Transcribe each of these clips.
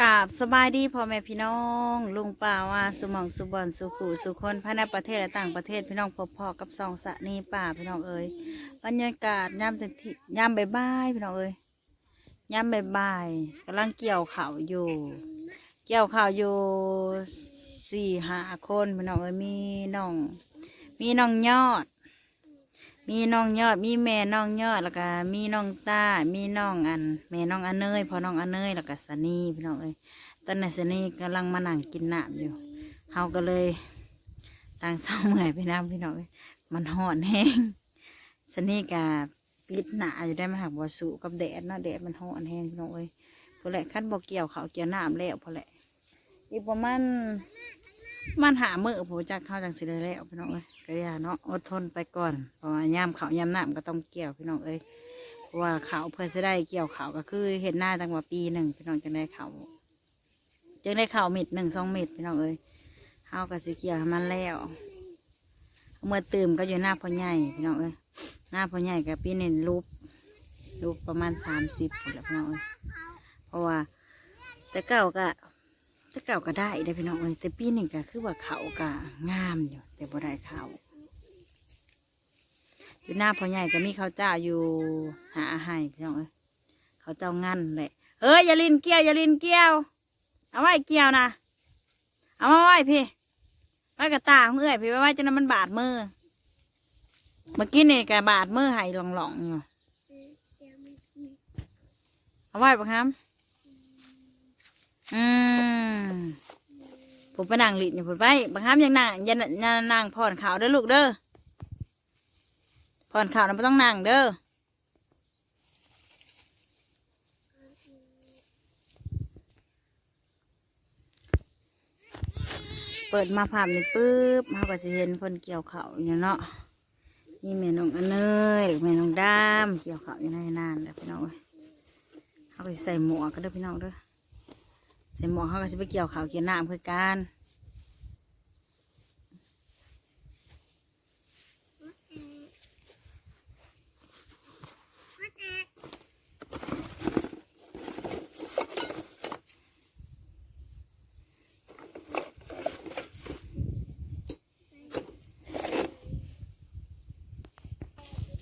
กราบสบายดีพ่อแม่พี่น้อง ลุงป่าว่าสุมองสุบอนสุขูสุคนภายในประเทศและต่างประเทศพี่น้องพบพอกับซองสะนีป่าพี่น้องเอ้ยบรรยากาศย่ำเต็มที่ย่ำบ่ายๆพี่น้องเอ้ยย่ำบ่ายๆกำลังเกี่ยวข่าวอยู่ เกี่ยวข่าวอยู่สี่ห้าคนพี่น้องเอ้ยมีน้อง มีน้องยอด มีน้องยอด มีแม่น้องยอดแล้วก็มีน้องตามีน้องอัน แม่น้องอันเนยพอน้องอันเนยแล้วก็สนีพี่น้องเอ้ยตอนนั้นสนีกำลังมานั่งกินน้ำอยู่เฮาก็เลยต่างเศร้าเมื่อยไปน้ำพี่น้องเอ้ยมันหอนแห้งสนีกับปิดหนาอยู่ได้มาหักบัวสุกับแดดนะแดดมันหอนแห้งพี่น้องเอ้ยพอแหละขั้นบ่เกี่ยวเขาเกี่ยวน้ำแล้วพอแหละอีกประมาณ มันหามือผมจะเข้าจังสิเลยแล้วพี่น้องเอ้ยก็อย่าเนาะอดทนไปก่อนเพราะว่าย่ามเขายามน้ำก็ต้องเกี่ยวพี่น้องเอ้ยว่าเขาเพื่อจะได้เกี่ยวเขาก็คือเห็นหน้าตั้งว่าปีหนึ่งพี่น้องจึงได้เขาจึงได้เขาเม็ดหนึ่งสองเม็ดพี่น้องเอ้ยเฮาก็สิเกี่ยวมันแล้วเมื่อตื่มก็อยู่หน้าพ่อใหญ่พี่น้องเอ้ยหน้าพ่อใหญ่กับปีเน้นรูปรูปประมาณสามสิบแหละพี่น้องเอ้ยเพราะว่าแต่เก่าก็ แต่เก่าก็ได้ได้พี่น้องเอ้ยแต่ปีหนี้ก็คือว่าเขาก็งามอยู่ แต่บ่ได้เขาอยู่หน้าพ่อใหญ่ก็มีเขาเจ้าอยู่หาอาหารพี่น้องเอ้ยเขาเจ้างั้นแหละเอ้ยอย่าลินเกี้ยวอย่าลินเกี้ยว เอาไว้เกี้ยวนะเอามาไว้พี่ไว้กับตาของเอ้ยพี่ไว้ไว้จนมันบาดมือเมื่อกี้นี่ก็บาดมือหายหลงๆอยู่เอาไว้ปะครับ อืมผมไปนั่งหลินอยู่ผมไปบางครั้งยังนั่งอยันยันนั่งผ่อนข่าวเด้อลูกเด้อผ่อนข่าวนะไม่ต้องนั่งเด้อเปิดมาภาพนี่ปุ๊บเขาก็จะเห็นคนเกี่ยวเขาอยู่เนาะนี่แม่น้องอันเนยแม่น้องดามเกี่ยวเขาอยู่ในนานแล้วพี่น้องเขาก็ใส่หมวกก็เด้อพี่น้องเด้อ ส่หมวกเขาก็จะไปเกี่ยวขาวเกี่ยวน้ำคือการ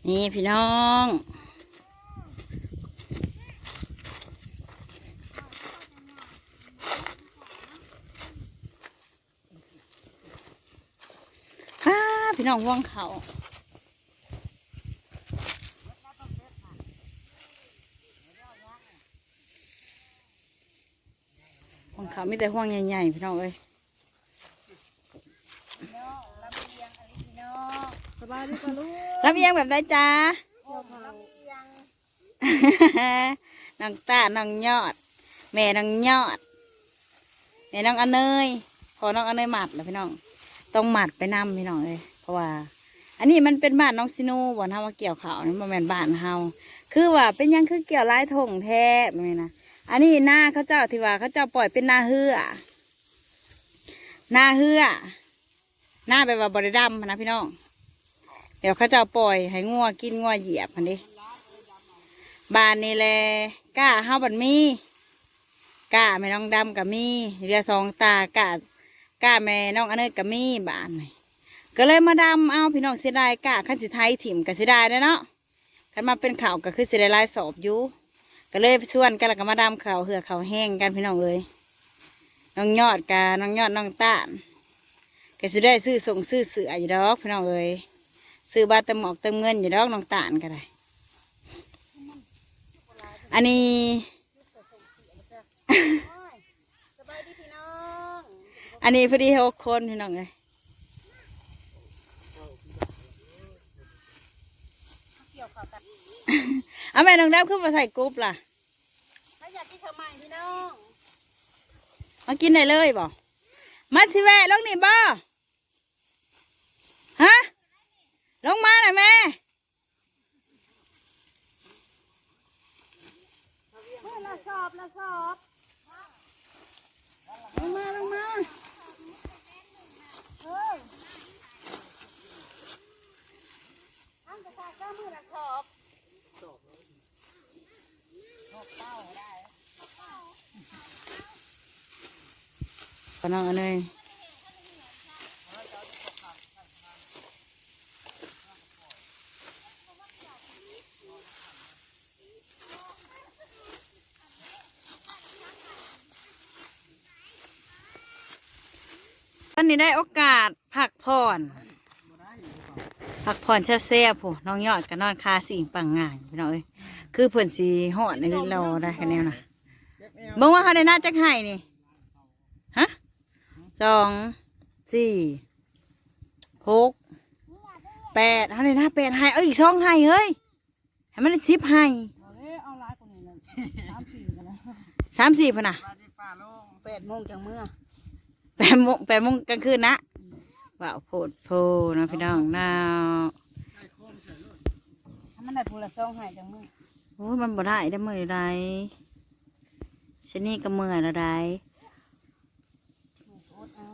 นี่พี่น้อง อ้าพี่ น้องว่องเขาว่องเขาไม่แต่ห่วงใหญ่ๆพี่น้องเอ้ยสบายดีป่ะลูกรับเอียงแบบไรจ้าน้องตาน้องยอด แม่น้องยอดแม่น้องอนเนยพอน้องอนเนยหมัดแล้วพี่น้อง ต้องหมัดไปนำพี่น้องเลยเพ ราะว่า อันนี้มันเป็นบ้านน้องซิโนบ่อนเฮามาเกี่ยวเขานี่มันเป็นบ้านเฮาคือว่าเป็นยังคือเกี่ยวลายทงแท้แบบนี้นะอันนี้หน้าเขาเจ้าที่ว่าเขาเจ้าปล่อยเป็นหน้าเหือหน้าเหือหน้าแบบว่าบริดำนะพี่น้องเดี๋ยวเขาเจ้าปล่อยให้งัวกินงัวเหยียบมันดิบ้านนี่แหละก้าเฮาบัดมีก้าแม่น้องดำกับมีเรือสองตาก้าก้าแม่น้องอันเนยกับมีบ้านนี่ ก็เลยมาดำเอาพี่น้องเสียดายกะขั้นสิไทยถิ่มก็เสียดายเนาะขันมาเป็นข่าวก็คือเสียดายลายสอบอยู่ก็เลยชวนกันแล้วก็มาดำข่าวเหือข่าวแห้งกันพี่น้องเอ้ยน้องยอดกาน้องยอดน้องต้านก็สิได้ซื้อส่งซื้อเสืออยู่ดอกพี่น้องเอ้ยซื้อบาตรเติมหมอกเติมเงินอยู่ดอกน้องต้านก็ได้อันนี้อันนี้พอดีหกคนพี่น้องเอ้ย เกี่ยวข่าวกัน เอาแม่น้องดำขึ้นมาใส่กรุ๊ปล่ะถ้าอยากที่เธอใหม่พี่น้องมากินได้เลยบ่มาสิแวะลงนี่บ่ฮะลงมาหน่อยแม่ ละสอบละสอบลงมาลงมาเฮ้ยอันกระตากก็มือละสอบสอบเป้าได้ ก็น้องอันเลยวันนี้ได้โอกาสพักผ่อนพักผ่อนแซ่บๆผู้น้องยอดก็นอนคาสิ่งปังงานพี่น้องเอ้ยคือเพิ่นสีหอดในลิ้เราได้คะแนนนะเบิ่งว่าเขาได้น่าจักให้นี่ สองสี่หกแปดเขาได้น่าแปดให้เอ้ยอีกสองให้เฮ้ยให้มันได้สิบให้เอาหลายกว่านี้เลยสามสี่กันนะสามสี่พนน่ะแปดโมงจังเมื่อแปดโมงแปดโมงกลางคืนนะว้าวโพดโพนะพี่น้องนาวถ้ามันได้พูละซองให้จังเมื่อโอ้ยมันบ่ได้ได้อมื่อใดชะนี่ก็เมื่อยแล้วได้ โอ๊ตเอา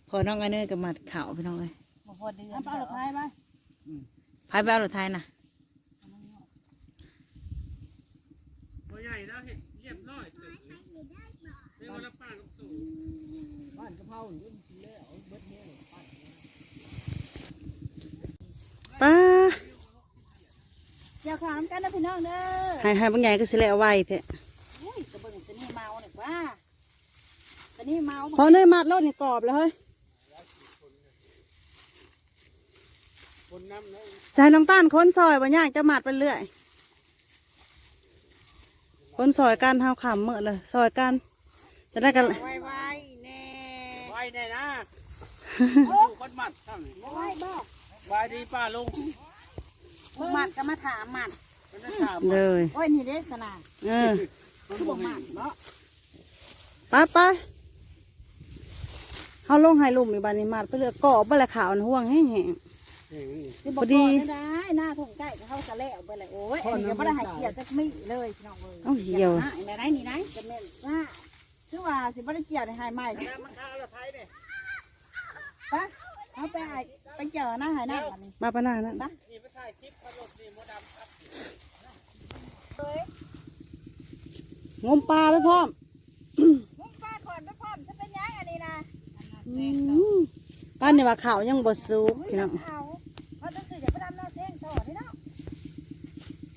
พ อน้องไอ้เนยก็มัดเข่าพี่น้องเลยบ่พอเดือนเอาหลักท้ายไหมพายไปเอารถไทยนะตัวใหญ่แล้วเห็ดเยียบน้อยตึกเรียกว่าละป้ากับตู่ป้าอย่าขามกันนะพี่น้องเด้อให้ให้บางใหญ่ก็สิแล้วไวแท้อุ้ยกระเบิ่งจะนี่เมาเนี่ยว่าจะนี่เมาพอเนยมัดรถนี่กรอบแล้วเฮ้ย คนน้ำนะ ใส่น้องต้านคนซอยบ่ยากจะมัดไปเรื่อยคนซอยกันเท้าขำเมื่อเลยซอยกันจะได้กันไว้ไว้แน่ไว้แน่นะตู่คนหมัดช่างนี่ไว้บ่ไว้ดีป้าลุงมึงมัดก็มาถามมัดมันจะถามเลยโอ้ยนี่เด้สนาเออคือบ่มัดเนาะไปไปเขาลงให้ลุ่มอีบานนี้มัดไปเรื่อยกรอบไปเลยขาวห่วงแห้งเฮ้ยนี่ พบ่อดีก่อนได้หน้าทุ่งใกล้ก็เขาจะแล้วไปเลยโอ้ยอันนี้ก็บ่ได้ให้เกียรติจักมีเลยพี่น้องเอ้ยๆเอ้าเหี่ยวอะไหนไหนนี่ไหนจะแม่นว่าคือว่าสิบ่ได้เกียรติให้ใหม่มันข้าวละไทยเนี่ยปะเอาไปให้ไปเจอหน้าให้หน้าบัดนี้มาปะหน้านั่นนี่ไปถ่ายคลิปพะโลดนี่มดดำครับเอ้ยงมปลาไปพร้อมมึงป้าก่อนไปพร้อมจะเป็นยังอันนี้นะอืมป้านนี่ว่าขาวยังบดซุกอุ้ยพี่น้อง น้ำเอาเพราะจะสื่อจะไปดำน้าเส้นต่อนี่เนาะ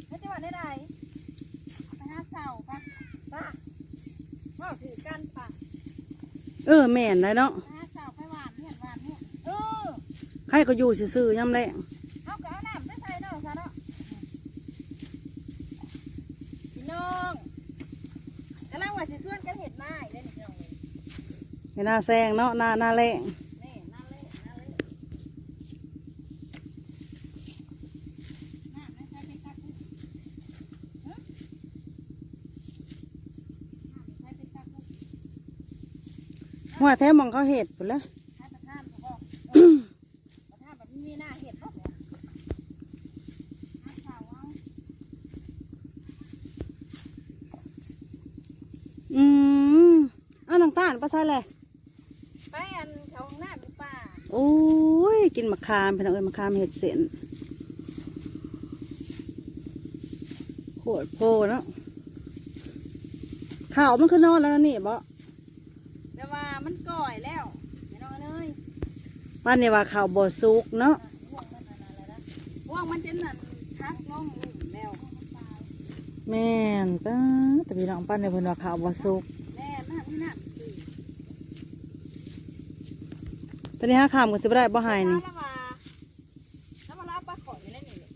ไม่จะว่าได้ไหนไปหาเสาปะป้าพ่อถือกันปะเออแม่นเลยเนาะไปหาเสาไปหวานเนี่ยหวานเนี่ยเออใครก็อยู่ซื่อๆย่ำแรงเอาก็เอาน้ำไปใส่เนาะซะเนาะพี่น้องกำลังว่าสิส่วนกันเห็ดหน้าอีกเลยนี่พี่น้องเอ้ยเห็นหน้าแซงเนาะหน้าหน้าแรง นี่นั่นเลยนั่นเลยน้ำไม่ใช่เป็นตะกุฮะน้ำไม่ใช่เป็นตะกุ หัวแท้มองเขาเห็ดพุ่นละให้ประธานเขาบอกประธานแบบมีหน้าเห็ดเขาบอกให้ข่าวเอาอืมเอ้าน้องตาลปลาใช่เลยไปอันเขาห้องน้ำเป็นป่าโอ้ย กินมะขามพี่น้องเอ้ยมะขามเห็ดเส้นโคตรโพเนาะข่าวมันคือนอนแล้วนะนี่บ่ แต่ว่ามันก่อยแล้วไม่น้องเลย ป้านนี่ว่าข่าวบ่สุกเนาะห่วงมันนั่นอะไรนะห่วงมันจะนั่นทักลงหลุมแล้วแม่นป้าแต่พี่น้องป้านในเพิ่นว่าข่าวบ่สุกแม่น่าพี่น่าสิตอนนี้ห้าขามก็สิบ่ได้บ่หายนี่แล้วมาแล้วมาลาปลาขอยอยู่ในนี่เลย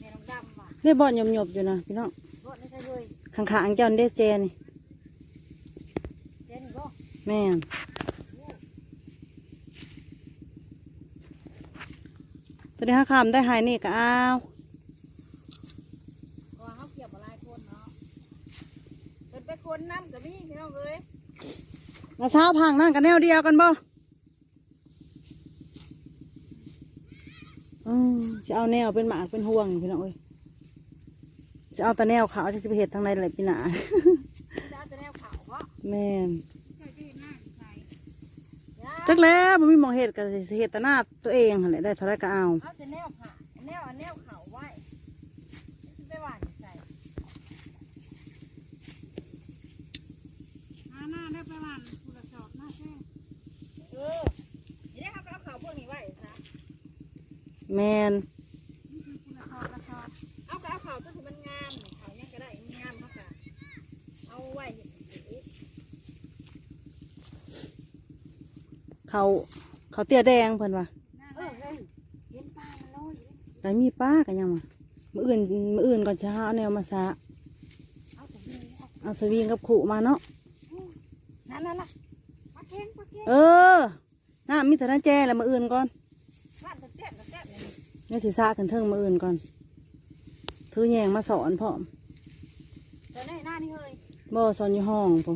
แม่น้องดำว่ะได้บ่หยบๆอยู่นะพี่น้องรถไม่ใช่เลยข้างๆเจ้านี่ได้เจนี่เจนก็แม่น ตอนนี้ห้าขามได้หายนี่ก็อ้าวก็เขาเกี่ยวกับลายคนเนาะเป็นไปคนน้ำกับมี่พี่น้องเอ้ยมาเช้าพังนั่งกันแนวเดียวกันบ่อืมจะเอาแนวเป็นหมากเป็นห่วงพี่น้องเอ้ยจะเอาแต่แนวขาวจะไปเห็ดทางในเลยพี่หนาจะเอาจะแนวขาวเพราะแม่นใช่ที่หน้าใส่ยา จักแล้วบ่มีหมองเห็ดก็สิเห็ดแต่หน้าตัวเองหั่นแหละได้เท่าไรก็เอาเอาจะแนวผ่าแนวอันแนวเขาไว้ไปหวานใส่หาหน้าได้ไปหวานกุละจอบหน้าแค่อเดี๋ยวเขาก็เอาเขาพวกนี้ไว้ซะแมน เอาก็เอาเขาตัวที่มันงามเขาเนี่ยก็ได้มันงามเขาก็เอาไว้เห็นสี เขาเขาเตี้ยแดงเพิ่นว่าเออเฮ้ยเห็นปลามันลอยอยู่ไรมีป้ากันยังมามืออื่นมืออื่นก่อนจะหาเอาแนวมาซะเอาแต่นี่เอาเอาสวิงกับขู่มาเนาะนั่นนั่นล่ะปลาเค็งปลาเค็งเออน้ามีแต่น้าแจ้แล้วมืออื่นก่อนบ้านตะแจ๊บตะแจ๊บเลยเนี่ยวสิซาขึ้นเทิงมืออื่นก่อนถือแยงมาสอนพร้อมตอนนี้หน้านี่เฮ้ยบ่สอนอยู่ห้องพอ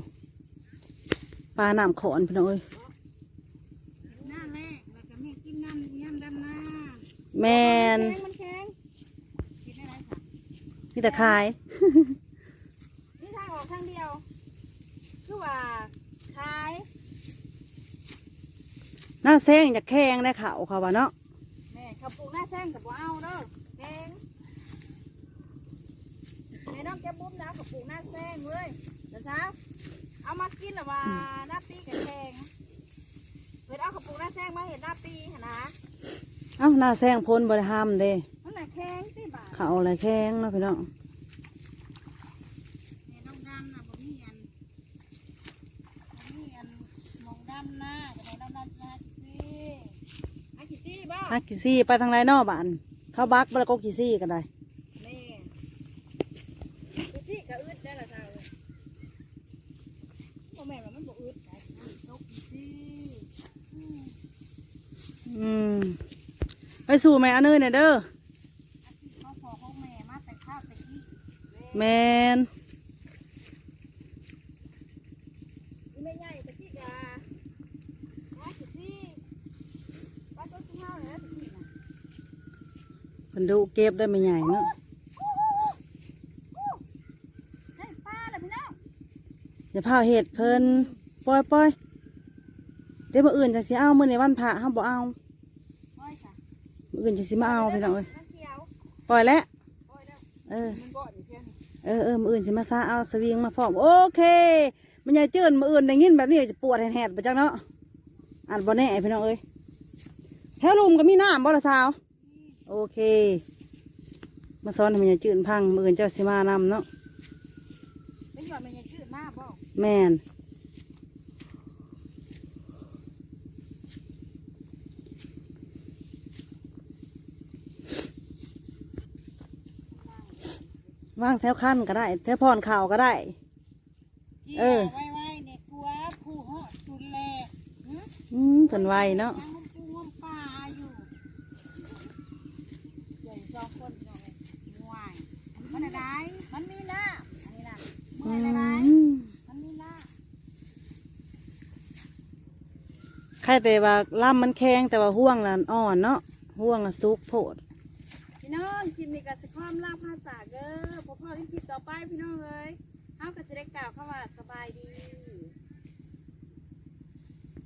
ปลาน้ำขอนพี่น้องเอ้ย หน้าแรกแล้วก็มีกินน้ำย่ำดำนา แมนมันแข็งกินได้ไรค่ะมีแต่ขาย นี่ทางออกทางเดียว คือว่าขายหน้าแซงจะแข้งได้ข่าวเขาว่าเนาะแม่ขับปลูกหน้าแซงกับบ่เอาเด้อแข็งแม่น้องแกบุ้มนะขับปลูกหน้าแซงเว้ยเดี๋ยวเช้าเอามากินหรือว่าหน้าปีกับแข็งเปิดเอาขับปลูกหน้าแซงมาเห็นหน้าปีหั่นนะ เอ้าหน้าแซงพ้นบริหามเด้มันน่ะแข็งสิบาทเขาอะไรแข้งเนาะพี่น้องแม่น้องดำน่ะบ่มีอันบ่มีอันมองดำหน้าแต่แม่น้องดำหน้าสิไอ้ขี้ซี่บ่ฮักกิซี่ไปทางไรนอกบ้านเขาบักบแล้วก็กิซี่ก็ได้แม่ขี้ซี่ก็อึดได้ละเจ้าบ่แม่นว่ามันบ่อึดได้ตกขี้ซี่อืมอืม ไปสู่แม่อันเนยเนี่ยเด้อเขาพอของแม่มาแต่ข้าวแต่กี้แมนอีแม่ใหญ่แต่กี้กะไอ้ขี้ซี่ไปต้นข้าวเลยนะแต่กี้น่ะเพิ่นดูเก็บได้ไม่ใหญ่เนาะได้ปลาแล้วพี่น้องอย่าพาเห็ดเพิ่นปล่อยปล่อยเดี๋ยวมื้ออื่นจะสิเอามื้อในวันพระเฮาบ่เอาโอ้ยค่ะมื้ อื่นจะสิมาเอาพี่น้องเอ้ยปล่อยแล้วเออเออเออมืออื่นสิมาซาเอาสวิงมาพร้อมโอเค มันใหญ่เจิ้นมืออื่นได้ยินแบบนี้จะปวดแหดๆไปจังเนาะอันบ่แน่พี่น้องเอ้ยแถวลุมก็มีน้ำบ่ละสาวโอเค มาสอนให้มันอย่าจืดพังมืออนเจ้าสิมานำเนาะไม่หย่อนมันยังจืดมากบ่แม่น ว่างแถวขั้นก็ได้ แถวพรข่าวก็ได้ เออ ไว้ไว้ในครัวผู้เหาะจุนแลหึอืมเพิ่นไวเนาะยังมันปูงมปลาอยู่ใหญ่สองคนหน่อยงวายมันอะไรมันมีน้ำอันนี้นะเมื่อือยอะไรมมันมีน้ใครแต่ว่าล่ำมันแข็งแต่ว่าห่วงน่ะอ่อนเนาะห่วงอะสุกโพดำพี่น้องคลิปนี้ก็สิความลาภาษาเด้ อพอพ่อที่คลิปต่อไปพี่น้องเลยเฮาก็จะได้กล่าวคำว่าสบายดี